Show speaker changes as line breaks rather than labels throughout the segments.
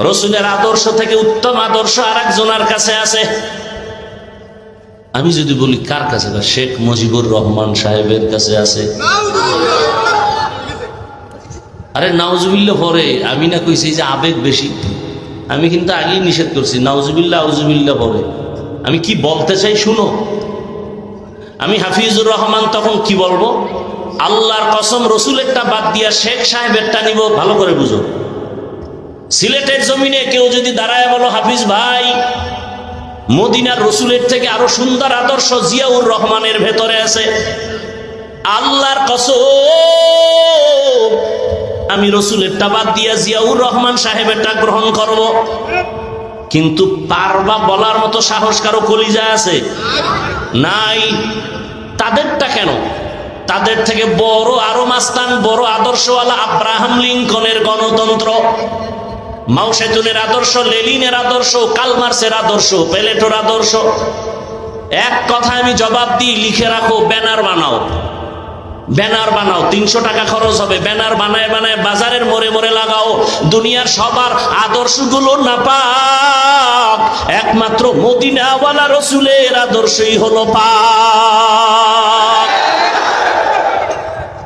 রসুলের আদর্শ থেকে উত্তম আদর্শ আর একজনের কাছে আছে। আমি যদি বলি, কার কাছে? শেখ মুজিবুর রহমান সাহেবের কাছে আছে। আরে নাউজুবিল্লা পরে। আমি না কইছি যে আবেগ বেশি। আমি কিন্তু আগেই নিষেধ করছি নাউজুবিল্লা আউজুবিল্লা পরে। আমি কি বলতে চাই, শুনো? আমি হাফিজুর রহমান তখন কি বলব? আল্লাহর কসম, রসুলেরটা বাদ দিয়া শেখ সাহেবেরটা নিব, ভালো করে বুঝো। সিলেটের জমিনে কেউ যদি দাঁড়ায় বলো, হাফিজ ভাই, মদিনার রসুলের থেকে আরও সুন্দর আদর্শ জিয়াউর রহমানের ভেতরে আছে। আল্লাহর কসম, আমি রসুলেরটা বাদ দিয়া জিয়াউর রহমান সাহেবেরটা গ্রহণ করব। কিন্তু পারবা বলার মতো সাহস কারও কলিজা আছে? নাই। তাদেরটা কেন? তাদের থেকে বড় আরও মাস্তান, বড় আদর্শওয়ালা আব্রাহাম লিঙ্কনের গণতন্ত্র। মাউসেতুনের আদর্শ লেলিনের আদর্শ কালমার্সের আদর্শ, পেলেটোর আদর্শ। এক কথা আমি জবাব দিই, লিখে রাখো, ব্যানার বানাও। ব্যানার বানাও, তিনশো টাকা খরচ হবে। ব্যানার বানায় বানায় বাজারের মোড়ে মোড়ে লাগাও। দুনিয়ার সবার আদর্শগুলো না পাক একমাত্র মদিনাওয়ালা রসুলের আদর্শই হলো পাক।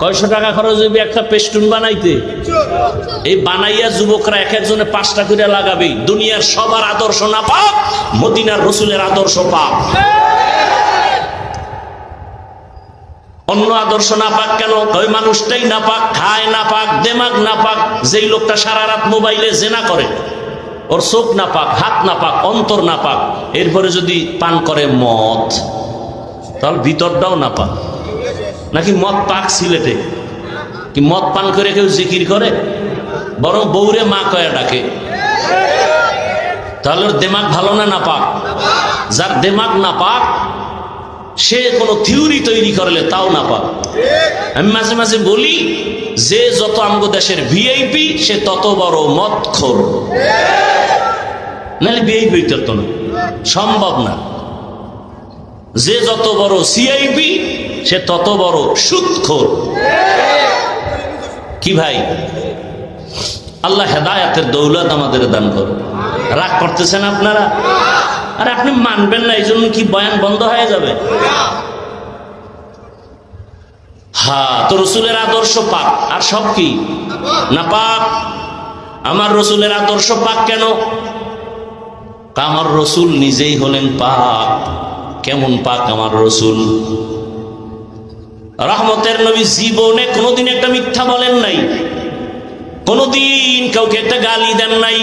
কয়শো টাকা খরচ হবে একটা পেস্টুন বানাইতে? এই বানাইয়া যুবকরা এক একজনে পাঁচটা করে লাগাবে। দুনিয়ার সবার আদর্শ না পাক, মদিনার রসুলের আদর্শ পাক। অন্য আদর্শ না পাক কেন? ওই মানুষটাই না পাক, খায় না পাক, দেমাগ না পাক, যেই লোকটা সারা রাত মোবাইলে জেনা করে, ওর চোখ না পাক, হাত না পাক, অন্তর না পাক, এরপরে যদি পান করে মদ, তাহলে ভিতরটাও না পাক। নাকি মদ পাক সিলেটে? কি মদ পান করে কেউ জিকির করে? বরং বৌরে মা কয়া ডাকে। তাহলে ওর দেমাগ ভালো না না পাক যার দেমাগ না পাক সে কোনো থিওরি তৈরি করলে তাও না পাক আমি মাঝে মাঝে বলি, যে যত আমগো দেশের ভিআইপি, সে তত বড় মত খোর নাহলে ভিআইপি তো না। সম্ভব না। যে যত বড় সিআইপি, সে তত বড় সুদখোর। কি ভাই? আল্লাহ হেদায়াতের দৌলত আমাদের দান করো রাগ করতেছেন আপনারা? আর আপনি মানবেন না এই জন্য কি বয়ান বন্ধ হয়ে যাবে? হ্যাঁ তো রসুলের আদর্শ পাক। আর সব কি? না পাক? আমার রসুলের আদর্শ পাক কেন? আমার রসুল নিজেই হলেন পাক। কেমন পাক আমার রসুল? রহমতের নবী জীবনে কোনোদিন একটা মিথ্যা বলেন নাই। কোনোদিন কাউকে একটা গালি দেন নাই।